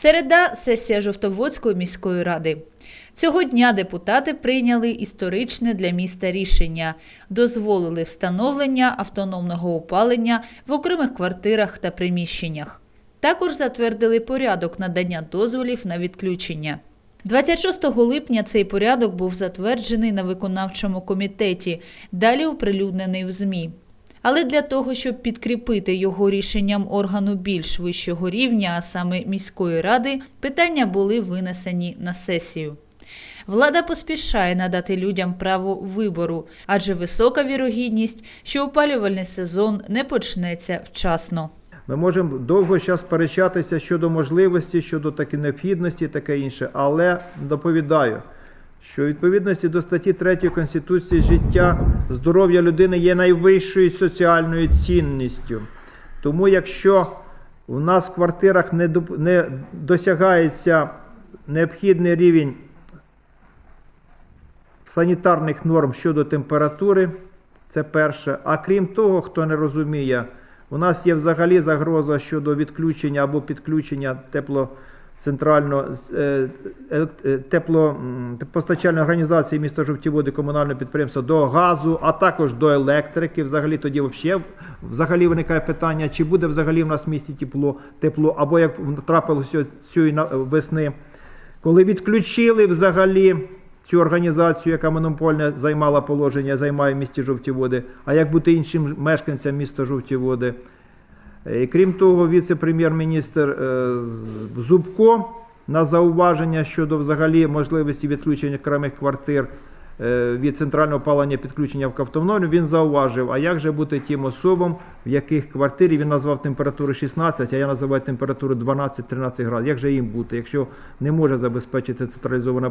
Середа сесія Жовтоводської міської ради. Цього дня депутати прийняли історичне для міста рішення, дозволили встановлення автономного опалення в окремих квартирах та приміщеннях. Також затвердили порядок надання дозволів на відключення. 26 липня цей порядок був затверджений на виконавчому комітеті, далі оприлюднений в ЗМІ. Але для того, щоб підкріпити його рішенням органу більш вищого рівня, а саме міської ради, питання були винесені на сесію. Влада поспішає надати людям право вибору, адже висока вірогідність, що опалювальний сезон не почнеться вчасно. Ми можемо довго зараз сперечатися щодо можливості, щодо таки необхідності, таке інше, але доповідаю, що у відповідності до статті 3 Конституції життя, здоров'я людини є найвищою соціальною цінністю. Тому якщо у нас в квартирах не, доп- не досягається необхідний рівень санітарних норм щодо температури, це перше. А крім того, хто не розуміє, у нас є взагалі загроза щодо відключення або підключення тепло центрального е, е, тепло м, постачальної організації міста Жовтіводи комунального підприємства до газу, а також до електрики. Взагалі тоді взагалі, взагалі виникає питання, чи буде взагалі в нас в місті тепло, тепло або як трапилося цієї весни, коли відключили взагалі цю організацію, яка монопольне займала положення, займає в місті Жовті Води, а як бути іншим мешканцям міста Жовті Води. Е, І крім того, віце-прем'єр-міністр е, Зубко на зауваження щодо взагалі можливості відключення окремих квартир від центрального опалення підключення в автономію, він зауважив, а як же бути тим особам, в яких квартирі він назвав температуру 16, а я називаю температуру 12-13 градусів. Як же їм бути, якщо не може забезпечити централізоване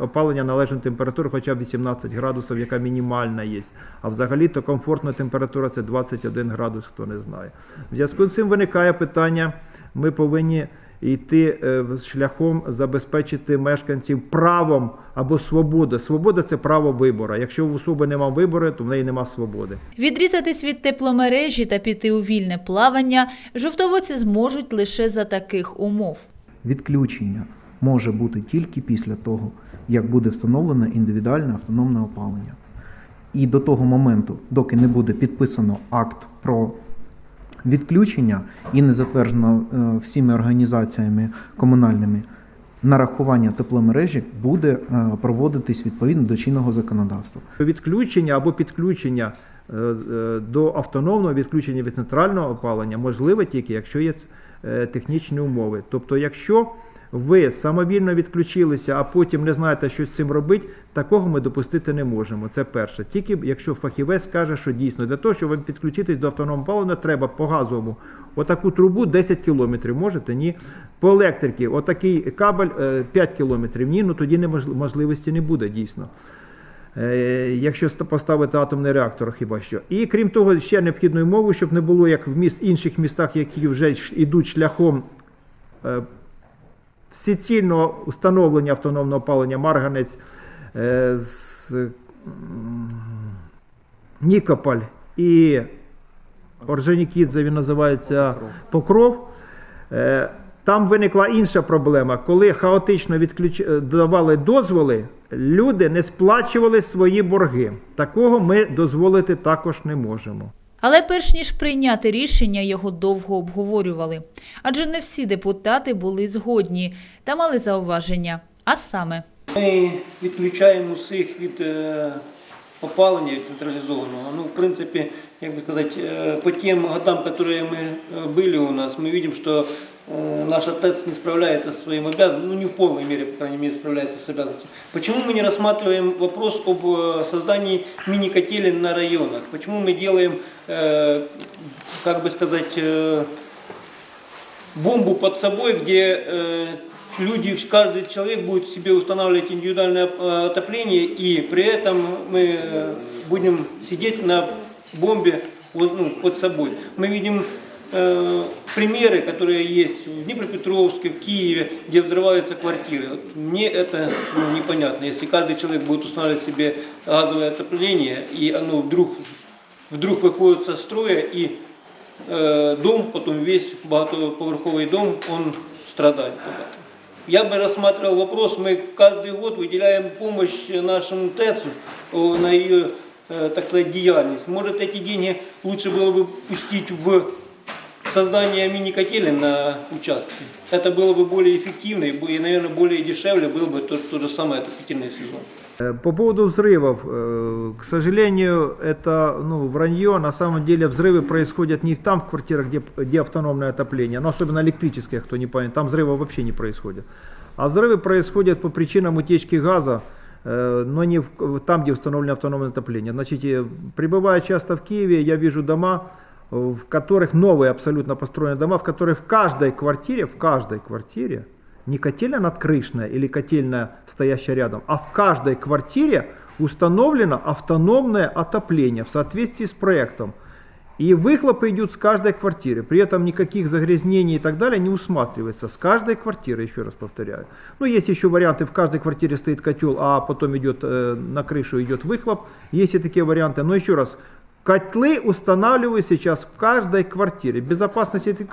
опалення належну температуру хоча б 18 градусів, яка мінімальна є. А взагалі то комфортна температура це 21 градус, хто не знає. В зв'язку з цим виникає питання, ми повинні йти е, шляхом забезпечити мешканців правом або свобода. Свобода це право вибору. Якщо в особи немає вибору, то в неї немає свободи. Відрізатись від тепломережі та піти у вільне плавання жовтоводці зможуть лише за таких умов. Відключення може бути тільки після того, як буде встановлено індивідуальне автономне опалення. І до того моменту, доки не буде підписано акт про відключення і не затверджено е, всіми організаціями комунальними, нарахування тепломережі буде е, проводитись відповідно до чинного законодавства. Відключення або підключення е, до автономного відключення від центрального опалення можливе тільки, якщо є технічні умови. Тобто, якщо ви самовільно відключилися, а потім не знаєте, що з цим робити, такого ми допустити не можемо. Це перше. Тільки якщо фахівець каже, що дійсно для того, щоб підключитись до автономного опалення, треба по газовому отаку трубу 10 кілометрів. Можете? Ні. По електриці, отакий кабель е, 5 кілометрів. Ні, ну тоді можливості не буде дійсно. Е, якщо поставити атомний реактор, хіба що. І крім того, ще необхідною мовою, щоб не було як в міст, інших містах, які вже йдуть шляхом е, установлення автономного опалення Марганець е, з Нікополь і Орджонікідзе, він називається Покров. Е, Там виникла інша проблема. Коли хаотично відключ... е, давали дозволи, люди не сплачували свої борги. Такого ми дозволити також не можемо. Але перш ніж прийняти рішення, його довго обговорювали. Адже не всі депутати були згодні та мали зауваження. А саме, Ми відключаємо усіх від е, опалення від централізованого. Ну, в принципі, як би сказати, е, по тим годам, які ми били були у нас, ми бачимо, що наш отец не справляется со своим обязанностью, ну не в полной мере, по крайней мере, справляется с обязанностями. Почему мы не рассматриваем вопрос об э, создании мини-котелен на районах? Почему мы делаем, э, как бы сказать, э, бомбу под собой, где э, люди, каждый человек будет себе устанавливать индивидуальное э, отопление, и при этом мы э, будем сидеть на бомбе ну, под собой. Мы видим э, примеры, которые есть в Днепропетровске, в Киеве, где взрываются квартиры. Мне это ну, непонятно. Если каждый человек будет устанавливать себе газовое отопление, и оно вдруг, вдруг выходит со строя, и э, дом, потом весь багатоповерховий дом, он этом. Я бы рассматривал вопрос, мы каждый год выделяем помощь нашему ТЭЦу о, на ее, э, так сказать, деятельность. Может, эти деньги лучше было бы пустить в создание мини-котелен на участке. Это было бы более эффективно и, наверное, более дешевле был бы тот, тот же самый отопительный сезон. Э, По поводу взрывов, э, к сожалению, это ну, вранье. На самом деле взрывы происходят не там, в квартирах, где, где автономное отопление, но особенно электрическое, кто не понял, там взрывов вообще не происходит. А взрывы происходят по причинам утечки газа, э, но не в- там, где установлено автономное отопление. Значит, прибывая часто в Киеве, я вижу дома, в которых новые абсолютно построенные дома, в которых в каждой квартире, в каждой квартире не котельная надкрышная или котельная, стоящая рядом, а в каждой квартире установлено автономное отопление в соответствии с проектом. И выхлопы идут с каждой квартиры. При этом никаких загрязнений и так далее не усматривается. С каждой квартиры, еще раз повторяю. Ну, есть еще варианты, в каждой квартире стоит котел, а потом идет э, на крышу идет выхлоп. Есть и такие варианты. Но еще раз, котлы устанавливают сейчас в каждой квартире. Безопасность этих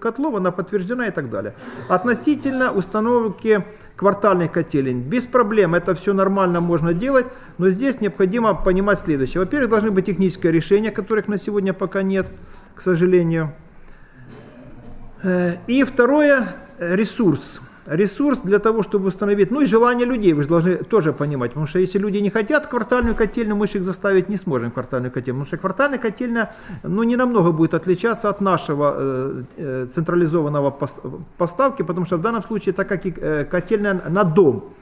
котлов, она подтверждена и так далее. Относительно установки квартальных котелень, без проблем, это все нормально можно делать, но здесь необходимо понимать следующее. Во-первых, должны быть технические решения, которых на сегодня пока нет, к сожалению. Э, И второе, ресурс. Ресурс для того, чтобы установить, ну и желание людей, вы же должны тоже понимать, потому что если люди не хотят квартальную котельную, мы же их заставить не сможем квартальную котельную, потому что квартальная котельная, ну не намного будет отличаться от нашего э, э, централизованного пос- поставки, потому что в данном случае, так как и э, котельная на дом,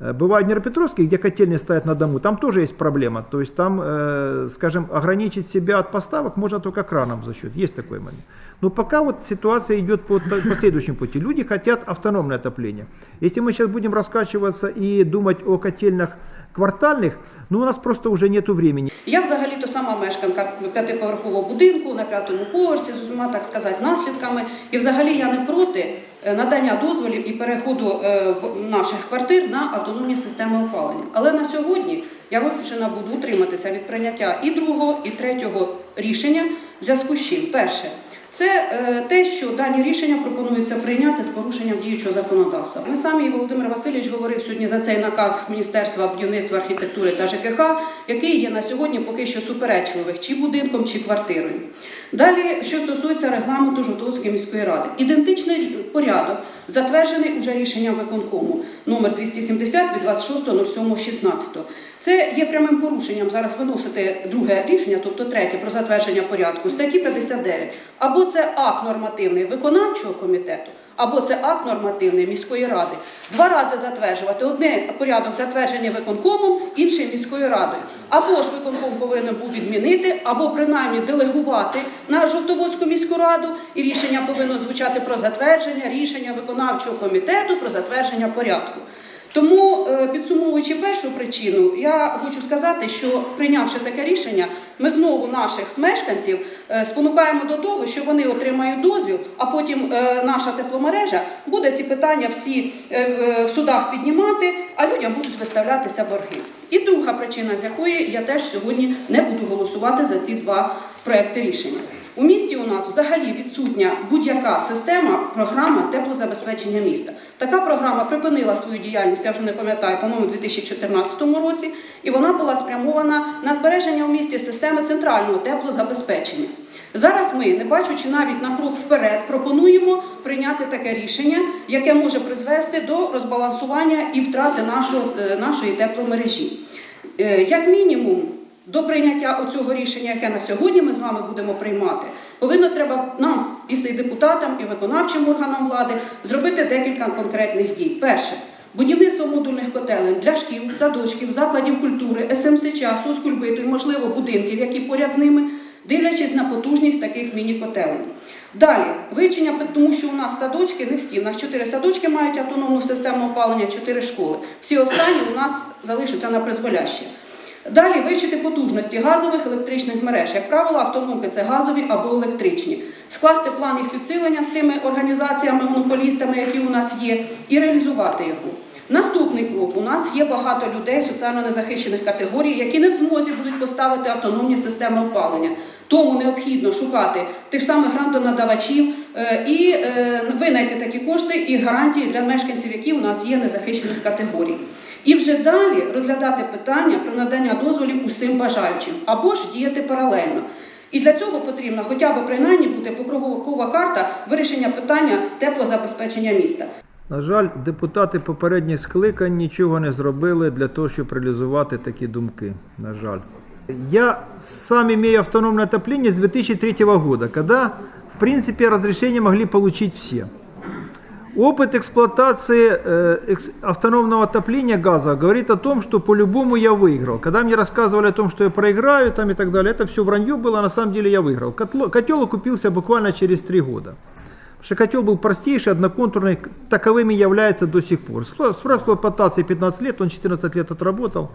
Э, Бывает в Днепропетровске, где котельные стоят на дому, там тоже есть проблема. То есть там, э, скажем, ограничить себя от поставок можно только краном за счет. Есть такой момент. Но пока вот ситуация идет по, по следующему пути. Люди хотят автономное отопление. Если мы сейчас будем раскачиваться и думать о котельных квартальных, ну у нас просто уже нету времени. Я взагалі-то сама мешканка п'ятиповерхового будинку на п'ятому поверсі з усіма, так сказати, наслідками. І взагалі я не проти е, надання дозволів і переходу е, наших квартир на автономні системи опалення. Але на сьогодні я вимушена буду утриматися від прийняття і другого, і третього рішення в зв'язку з чим. Перше. Це е, те, що дані рішення пропонується прийняти з порушенням діючого законодавства. Ми самі і Володимир Васильович говорив сьогодні за цей наказ Міністерства будівництва, архітектури та ЖКХ, який є на сьогодні поки що суперечливих чи будинком, чи квартирою. Далі, що стосується регламенту Жовтоводської міської ради, ідентичний порядок затверджений уже рішенням виконкому номер 270 від 26.07.16. Це є прямим порушенням зараз виносити друге рішення, тобто третє про затвердження порядку статті 59. Або це акт нормативний виконавчого комітету, або це акт нормативний міської ради. Два рази затверджувати. Одне порядок затвердження виконкомом, інший міською радою. Або ж виконком повинен був відмінити, або принаймні делегувати на Жовтоводську міську раду, і рішення повинно звучати про затвердження рішення виконавчого комітету про затвердження порядку. Тому, е, підсумовуючи першу причину, я хочу сказати, що прийнявши таке рішення, ми знову наших мешканців е, спонукаємо до того, що вони отримають дозвіл, а потім е, наша тепломережа буде ці питання всі в судах піднімати, а людям будуть виставлятися борги. І друга причина, з якої я теж сьогодні не буду голосувати за ці два проекти рішення. У місті у нас взагалі відсутня будь-яка система, програма теплозабезпечення міста. Така програма припинила свою діяльність, я вже не пам'ятаю, по-моєму, у 2014 році, і вона була спрямована на збереження у місті системи центрального теплозабезпечення. Зараз ми, не бачучи навіть на крок вперед, пропонуємо прийняти таке рішення, яке може призвести до розбалансування і втрати нашого, е, нашої тепломережі. Е, Як мінімум, до прийняття оцього рішення, яке на сьогодні ми з вами будемо приймати, повинно треба нам, і депутатам, і виконавчим органам влади, зробити декілька конкретних дій. Перше. Будівництво модульних котелень для шкіл, садочків, закладів культури, СМСЧ, соцкульбиту і, можливо, будинків, які поряд з ними, дивлячись на потужність таких міні-котелень. Далі, вивчення, тому що у нас садочки, не всі, у нас чотири садочки мають автономну систему опалення, чотири школи. Всі останні у нас залишаться на призволяще. Далі вивчити потужності газових електричних мереж. Як правило, автономки це газові або електричні. Скласти план їх підсилення з тими організаціями, монополістами, які у нас є, і реалізувати його. Наступний крок. У нас є багато людей соціально незахищених категорій, які не в змозі будуть поставити автономні системи опалення. Тому необхідно шукати тих самих грантонадавачів е, і е, винайти такі кошти і гарантії для мешканців, які у нас є незахищених категорій. І вже далі розглядати питання про надання дозволів усім бажаючим або ж діяти паралельно. І для цього потрібна хоча б принаймні бути покрокова карта вирішення питання теплозабезпечення міста. На жаль, депутати попередніх скликань нічого не зробили для того, щоб реалізувати такі думки. На жаль. Я сам имею автономное отопление с 2003 года, когда, в принципе, разрешение могли получить все. Опыт эксплуатации э, экс- автономного отопления газа говорит о том, что по-любому я выиграл. Когда мне рассказывали о том, что я проиграю там и так далее, это все вранье было, на самом деле я выиграл. Котло- котел окупился буквально через три года. Потому что котел был простейший, одноконтурный, таковыми является до сих пор. Срок эксплуатации 15 лет, он 14 лет отработал.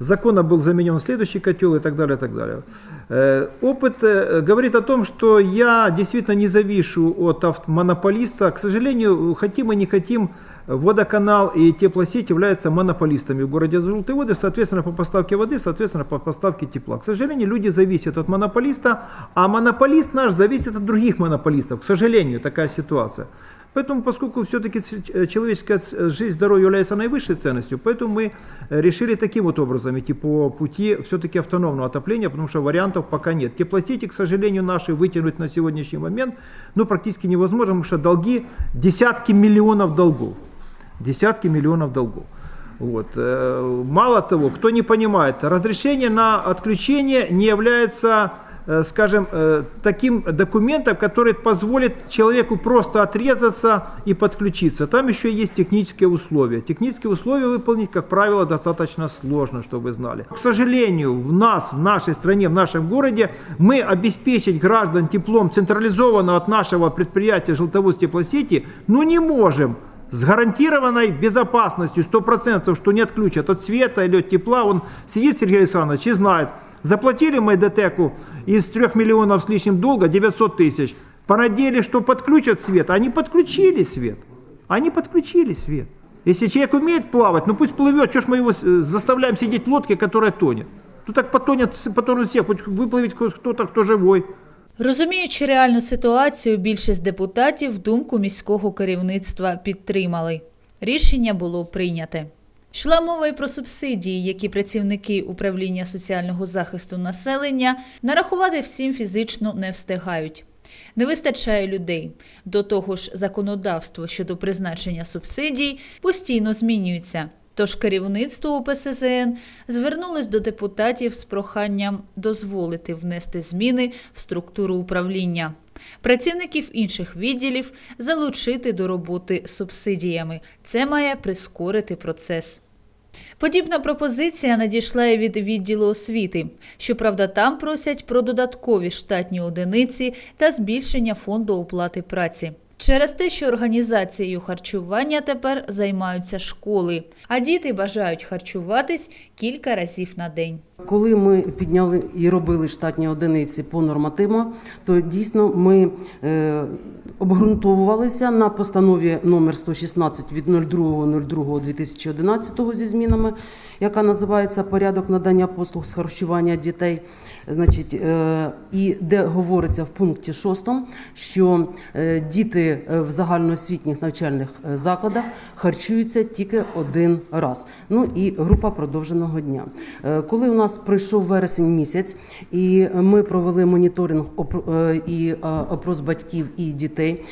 Законно был заменен следующий котел и так далее, и так далее. Э, Опыт э, говорит о том, что я действительно не завишу от авт- монополиста. К сожалению, хотим и не хотим, водоканал и теплосеть являются монополистами в городе Желтые воды, соответственно, по поставке воды, соответственно, по поставке тепла. К сожалению, люди зависят от монополиста, а монополист наш зависит от других монополистов. К сожалению, такая ситуация. Поэтому, поскольку все-таки человеческая с- жизнь, здоровье является наивысшей ценностью, поэтому мы э, решили таким вот образом идти по пути все-таки автономного отопления, потому что вариантов пока нет. Теплосети, к сожалению, наши вытянуть на сегодняшний момент ну, практически невозможно, потому что долги, десятки миллионов долгов. Десятки миллионов долгов. Вот. э, Мало того, кто не понимает, разрешение на отключение не является, э, скажем, э, таким документом, который позволит человеку просто отрезаться и подключиться. Там еще есть технические условия. Технические условия выполнить, как правило, достаточно сложно, чтобы вы знали. К сожалению, в нас, в нашей стране, в нашем городе, мы обеспечить граждан теплом централизованно от нашего предприятия «Желтоводс теплосети» ну не можем с гарантированной безопасностью 100%, что не отключат от света или от тепла. Он сидит, Сергей Александрович, и знает, заплатили мы ДТЭКу из 3 миллионов с лишним долга 900 тысяч. Понадеялись, что подключат свет. Они подключили свет. Они подключили свет. Если человек умеет плавать, ну пусть плывет. Чего ж мы его э, заставляем сидеть в лодке, которая тонет? Ну так потонет, потонут все, хоть выплывет кто-то, кто живой. Розуміючи реальну ситуацію, більшість депутатів думку міського керівництва підтримали. Рішення було прийняте. Йшла мова й про субсидії, які працівники управління соціального захисту населення нарахувати всім фізично не встигають. Не вистачає людей. До того ж, законодавство щодо призначення субсидій постійно змінюється. Тож керівництво УПСЗН звернулось до депутатів з проханням дозволити внести зміни в структуру управління. Працівників інших відділів залучити до роботи субсидіями. Це має прискорити процес. Подібна пропозиція надійшла і від відділу освіти. Щоправда, там просять про додаткові штатні одиниці та збільшення фонду оплати праці. Через те, що організацією харчування тепер займаються школи, а діти бажають харчуватись кілька разів на день. Коли ми підняли і робили штатні одиниці по нормативам, то дійсно ми е, обґрунтовувалися на постанові номер 116 від 02.02.2011 зі змінами, яка називається Порядок надання послуг з харчування дітей. Значить, е, і де говориться в пункті 6, що е, діти е, в загальноосвітніх навчальних закладах харчуються тільки один раз. Ну і група продовженого дня. Коли у нас пройшов вересень місяць, і ми провели моніторинг і опрос батьків і дітей,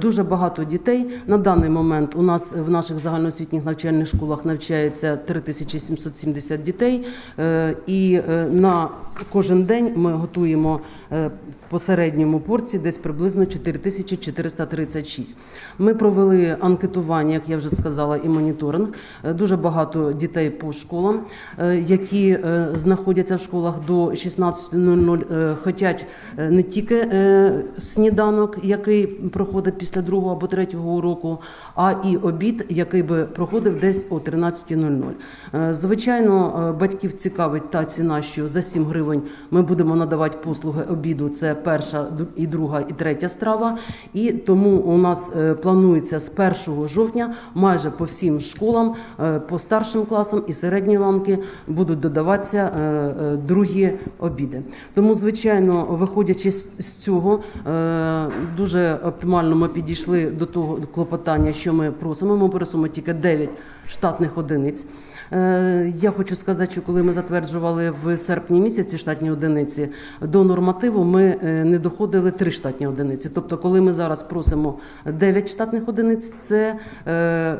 дуже багато дітей на даний момент у нас в наших загальноосвітніх навчальних школах навчається 3770 дітей, і на кожен день ми готуємо е, по середньому порції десь приблизно 4436. Ми провели анкетування, як я вже сказала, і моніторинг. Е, Дуже багато дітей по школам, е, які знаходяться в школах до 16.00, е, хотять не тільки сніданок, який проходить після другого або третього уроку, а і обід, який би проходив десь о 13.00. Е, Звичайно, батьків цікавить та ціна, що за 7 гривень ми будемо надавати послуги обіду. Це перша і друга, і третя страва. І тому у нас е, планується з 1 жовтня майже по всім школам, е, по старшим класам і середній ланки будуть додаватися е, другі обіди. Тому, звичайно, виходячи з цього, дуже оптимально ми підійшли до того клопотання, що ми просимо. Ми просимо тільки 9 штатних одиниць. Е, Я хочу сказати, що коли ми затверджували в серпні місяці штатні одиниці, до нормативу ми е, не доходили три штатні одиниці. Тобто, коли ми зараз просимо 9 штатних одиниць, це е,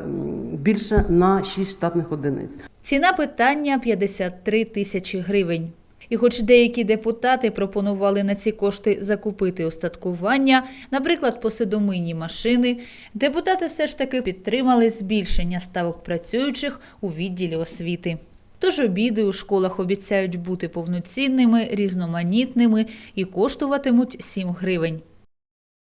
більше на 6 штатних одиниць. Ціна питання 53 тисячі гривень. І хоч деякі депутати пропонували на ці кошти закупити остаткування, наприклад, посудомийні машини, депутати все ж таки підтримали збільшення ставок працюючих у відділі освіти. Тож обіди у школах обіцяють бути повноцінними, різноманітними і коштуватимуть 7 гривень.